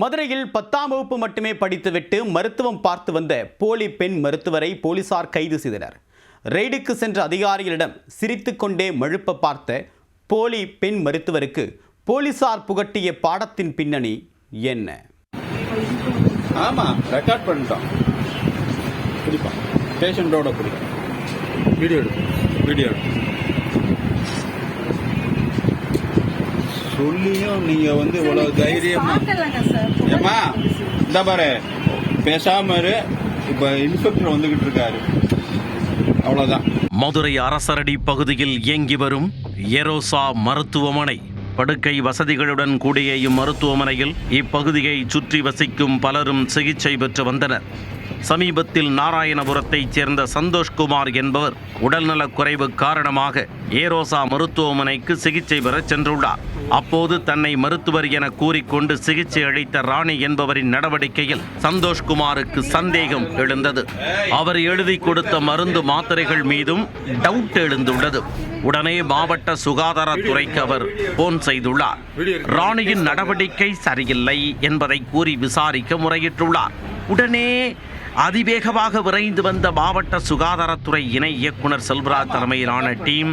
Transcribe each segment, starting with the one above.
மதுரையில் பத்தாம் வகுப்பு மட்டுமே படித்துவிட்டு மருத்துவம் பார்த்து வந்த போலி பெண் மருத்துவரை போலீசார் கைது செய்தனர். ரெய்டுக்கு சென்ற அதிகாரிகளிடம் சிரித்துக்கொண்டே மழுப்ப பார்த்த போலி பெண் மருத்துவருக்கு போலீசார் புகட்டிய பாடத்தின் பின்னணி என்ன? ஆமா ரெக்கார்ட் பண்ணிட்டோம். பிடிப்பான் பேஷண்டோட பிடிக்கும் வீடியோ எடுக்கும் வீடியோ எடுக்கும் சொல்லியும் நீங்க வந்து இவ்வளவு தைரியமா ஏமா இந்த பாரு பேசாம இப்ப இன்ஸ்பெக்டர் வந்துகிட்டு இருக்காரு. அவ்வளவுதான். மதுரை அரசரடி பகுதியில் இயங்கி வரும் எரோசா மருத்துவமனை. படுக்கை வசதிகளுடன் கூடிய இம்மருத்துவமனையில் இப்பகுதியை சுற்றி வசிக்கும் பலரும் சிகிச்சை பெற்று வந்தனர். சமீபத்தில் நாராயணபுரத்தைச் சேர்ந்த சந்தோஷ்குமார் என்பவர் உடல்நலக் குறைவு காரணமாக ஏரோசா மருத்துவமனைக்கு சிகிச்சை பெறச் சென்றுள்ளார். அப்போது தன்னை மருத்துவர் என கூறிக்கொண்டு சிகிச்சை அளித்த ராணி என்பவரின் நடவடிக்கையில் சந்தோஷ்குமாருக்கு சந்தேகம் எழுந்தது. அவர் எழுதி கொடுத்த மருந்து மாத்திரைகள் மீதும் டவுட் எழுந்துள்ளது. உடனே மாவட்ட சுகாதாரத்துறைக்கு அவர் போன் செய்துள்ளார். ராணியின் நடவடிக்கை சரியில்லை என்பதை கூறி விசாரிக்க முறையிட்டுள்ளார். உடனே அதிவேகமாக விரைந்து வந்த மாவட்ட சுகாதாரத்துறை இணை இயக்குனர் செல்வராஜ் தலைமையிலான டீம்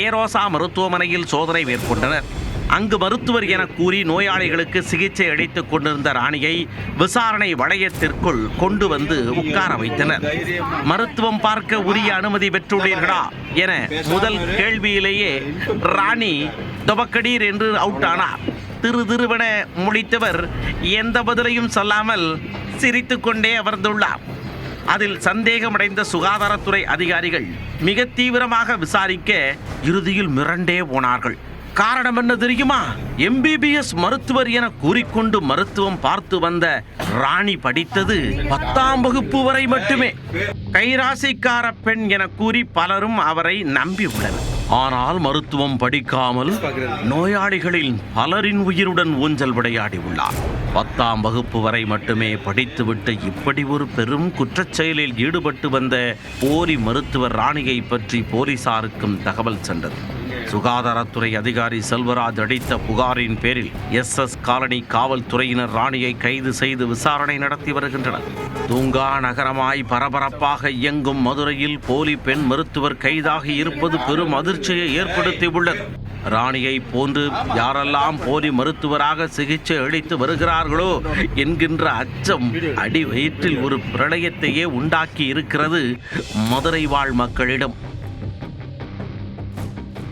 ஏரோசா மருத்துவமனையில் சோதனை மேற்கொண்டனர். அங்கு மருத்துவர் என கூறி நோயாளிகளுக்கு சிகிச்சை அளித்துக் கொண்டிருந்த ராணியை விசாரணை வளையத்திற்குள் கொண்டு வந்து உட்கார வைத்தனர். மருத்துவம் பார்க்க உரிய அனுமதி பெற்றுள்ளீர்களா என முதல் கேள்வியிலேயே ராணி துவக்கடீர் என்று அவுட் ஆனார். திரு திருவென முடித்தவர் எந்த பதிலையும் சொல்லாமல் சிரித்துக்கொண்டே அமர்ந்துள்ளார். அதில் சந்தேகமடைந்த சுகாதாரத்துறை அதிகாரிகள் மிக தீவிரமாக விசாரிக்க இறுதியில் மிரண்டே போனார்கள். காரணம் என்ன தெரியுமா? எம்பிபிஎஸ் மருத்துவர் என கூறிக்கொண்டு மருத்துவம் பார்த்து வந்த ராணி படித்தது பத்தாம் வகுப்பு வரை மட்டுமே. கைராசிக்கார பெண் என கூறி பலரும் அவரை நம்பியுள்ளனர். ஆனால் மருத்துவம் படிக்காமல் நோயாளிகளின் பலரின் உயிருடன் ஊஞ்சல் விளையாடி உள்ளார். பத்தாம் வகுப்பு வரை மட்டுமே படித்துவிட்டு இப்படி ஒரு பெரும் குற்றச் செயலில் ஈடுபட்டு வந்த போலி மருத்துவர் ராணியை பற்றி போலீசாருக்கும் தகவல் சென்றது. சுகாதாரத்துறை அதிகாரி செல்வராஜ் அடித்த புகாரின் பேரில் எஸ் எஸ் காலனி காவல்துறையினர் ராணியை கைது செய்து விசாரணை நடத்தி வருகின்றனர். தூங்கா நகரமாய் பரபரப்பாக இயங்கும் மதுரையில் போலி பெண் மருத்துவர் கைதாகி இருப்பது பெரும் அதிர்ச்சியை ஏற்படுத்தியுள்ளது. ராணியை போன்று யாரெல்லாம் போலி மருத்துவராக சிகிச்சை அளித்து வருகிறார்களோ என்கின்ற அச்சம் அடி வயிற்றில் ஒரு பிரளயத்தையே உண்டாக்கி இருக்கிறது மதுரை வாழ் மக்களிடம்.